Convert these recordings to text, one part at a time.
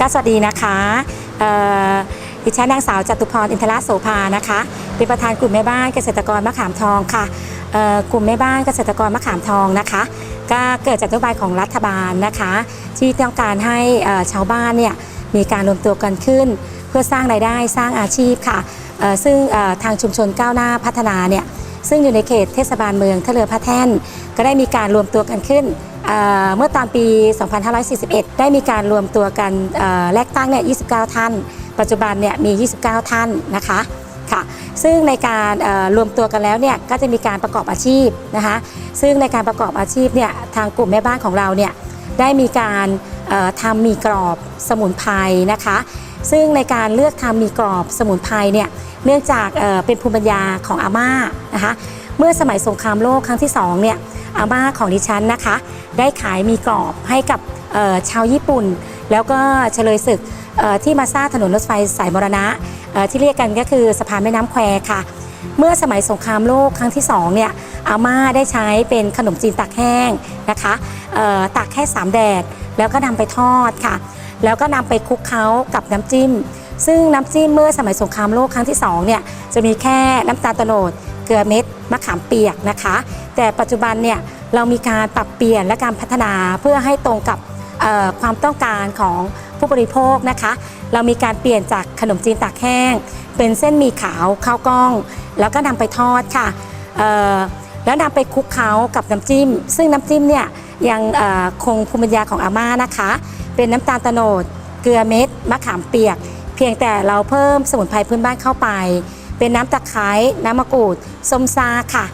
ก็สวัสดีนะคะดิฉันนางสาวจตุพรอินทรโสภานะคะ เป็นประธานกลุ่มแม่บ้านเกษตรกรมะขามทองค่ะกลุ่มแม่บ้านเกษตรกรมะขามทองนะคะ ก็เกิดจากนโยบายของรัฐบาลนะคะ ที่ต้องการให้ชาวบ้านเนี่ยมีการรวมตัวกันขึ้น เพื่อสร้างรายได้สร้างอาชีพค่ะซึ่งทางชุมชนก้าวหน้าพัฒนาเนี่ยซึ่งอยู่ในเขตเทศบาลเมืองท่าเรือพระแท่น ก็ได้มีการรวมตัวกันขึ้น เมื่อตอนปี 2541 ได้มีการรวมตัวกันแลกตั้งเนี่ย 29 ท่าน ปัจจุบันเนี่ยมี 29 ท่านนะคะค่ะ ซึ่งในการรวมตัวกันแล้วเนี่ยก็จะมีการประกอบอาชีพนะคะ ซึ่งในการประกอบอาชีพเนี่ยทางกลุ่มแม่บ้านของเราเนี่ยได้มีการทำมีกรอบสมุนไพรนะคะ ซึ่งในการเลือกทำมีกรอบสมุนไพรเนี่ยเนื่องจากเอ่อเป็นภูมิปัญญาของอาม่านะคะ เมื่อสมัยสงครามโลกครั้งที่สองเนี่ยอาม่าของดิฉันนะคะ ได้ขายมีกรอบให้กับชาวญี่ปุ่น แล้วก็เฉลยศึกเอ่อที่มาสร้างถนนรถไฟสายมรณะที่เรียกกันก็คือสะพานแม่น้ำแควค่ะ เมื่อสมัยสงครามโลกครั้งที่สองเนี่ยอาม่าได้ใช้เป็นขนมจีนตากแห้งนะคะตากแค่สามแดดแล้วก็นำไปทอดค่ะ แล้วก็นำไปคลุกเคล้ากับน้ำจิ้ม ซึ่งน้ำจิ้มเมื่อสมัยสงครามโลกครั้งที่สองเนี่ยจะมีแค่น้ำตาลโตโนด เกลือเม็ดมะขามเปียกนะคะ แต่ปัจจุบันเนี่ยเรามีการปรับเปลี่ยนและการพัฒนาเพื่อให้ตรงกับความต้องการของผู้บริโภคนะคะ เรามีการเปลี่ยนจากขนมจีนตากแห้ง เป็นเส้นหมี่ขาวข้าวกล้อง แล้วก็นำไปทอดค่ะแล้วนำไปคลุกเคล้ากับน้ำจิ้ม ซึ่งน้ำจิ้มเนี่ยยังคงภูมิปัญญาของอาม่านะคะ เป็นน้ำตาลโตโนด เกลือเม็ดมะขามเปียก เพียงแต่เราเพิ่มสมุนไพรพื้นบ้านเข้าไป เป็นน้ำตะไคร้น้ำมะกรูดส้มซาค่ะ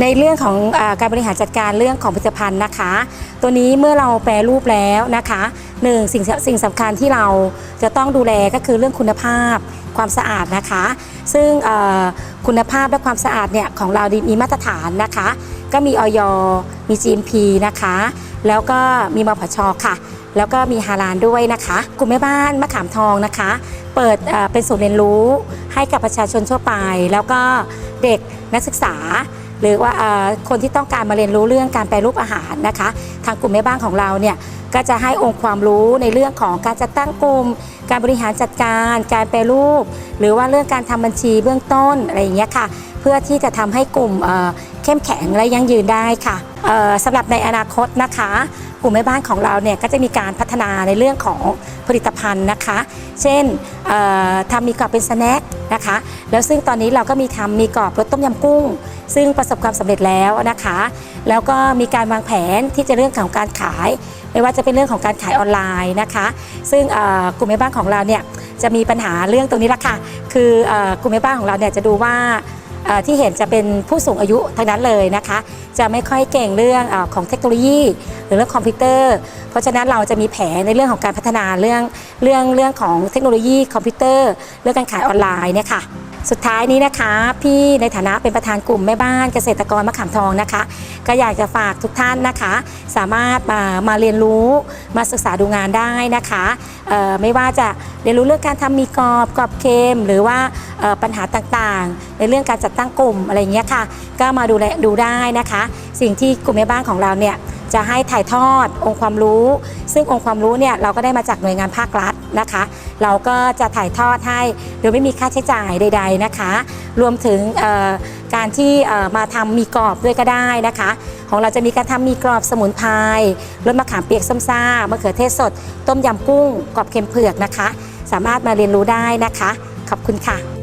ในเรื่องของอการบริหารจัดการเรื่องของผลิตภัณฑ์นะคะ ตัวนี้เมื่อเราแปรรูปแล้วนะคะหนึ่งสิ่งสิ่งสำคัญที่เราจะต้องดูแลก็คือเรื่องคุณภาพความสะอาดนะคะ ซึ่งคุณภาพและความสะอาดเนี่ยของเราดีมีมาตรฐานนะคะ ก็มีออยมี GMP นะคะ แล้วก็มีมพชค่ะ แล้วก็มีฮาลานด้วยนะคะกลุ่มแม่บ้านมะขามทองนะคะ เปิดเป็นศูนย์เรียนรู้ให้กับประชาชนทั่วไป แล้วก็เด็กนักศึกษา หรือว่าคนที่ต้องการมาเรียนรู้เรื่องการแปรรูปอาหารนะคะ ทางกลุ่มแม่บ้านของเราเนี่ยก็จะให้องค์ความรู้ในเรื่องของการจัดตั้งกลุ่ม การบริหารจัดการ การแปรรูป หรือว่าเรื่องการทำบัญชีเบื้องต้นอะไรอย่างเงี้ยค่ะ เพื่อที่จะทำให้กลุ่ม เข้มแข็งและยั่งยืนได้ค่ะสำหรับในอนาคตนะคะกลุ่มแม่บ้านของเราเนี่ยก็จะมีการพัฒนาในเรื่องของผลิตภัณฑ์นะคะ เช่นทำมีกรอบเป็นสแน็คนะคะ แล้วซึ่งตอนนี้เราก็มีทำมีกรอบรสต้มยำกุ้ง ซึ่งประสบความสำเร็จแล้วนะคะ แล้วก็มีการวางแผนที่จะเรื่องของการขาย ไม่ว่าจะเป็นเรื่องของการขายออนไลน์นะคะ ซึ่งกลุ่มแม่บ้านของเราเนี่ยจะมีปัญหาเรื่องตรงนี้ละค่ะ คือกลุ่มแม่บ้านของเราเนี่ยจะดูว่า ที่เห็นจะเป็นผู้สูงอายุทั้งนั้นเลยนะคะ จะไม่ค่อยเก่งเรื่องอของเทคโนโลยี หรือเรื่องคอมพิวเตอร์ เพราะฉะนั้นเราจะมีแผนในเรื่องของการพัฒนาเรื่องเรื่องเรื่องของเทคโนโลยีคอมพิวเตอร์ เรื่องการขายออนไลน์เนี่ยค่ะ สุดท้ายนี้นะคะ พี่ในฐานะเป็นประธานกลุ่มแม่บ้านเกษตรกรมะขามทองนะคะ ก็อยากจะฝากทุกท่านนะคะ สามารถมามาเรียนรู้มาศึกษาดูงานได้นะคะไม่ว่าจะเรียนรู้เรื่องการทำมีกรอบกรอบเค็มหรือว่าปัญหาต่างๆ ในเรื่องการจัดตั้งกลุ่มอะไรอย่างเงี้ยค่ะ ก็มาดูแลดูได้นะคะ สิ่งที่กลุ่มแม่บ้านของเราเนี่ย จะให้ถ่ายทอดองค์ความรู้ ซึ่งองค์ความรู้เนี่ยเราก็ได้มาจากหน่วยงานภาครัฐนะคะ เราก็จะถ่ายทอดให้โดยไม่มีค่าใช้จ่ายใด ๆนะคะ รวมถึงการที่มาทำมีกรอบด้วยก็ได้นะคะ ของเราจะมีการทำมีกรอบสมุนไพรรสมะขามเปียกส้มซ่ามะเขือเทศสด ต้มยำกุ้งกรอบเค็มเผือกนะคะ สามารถมาเรียนรู้ได้นะคะ ขอบคุณค่ะ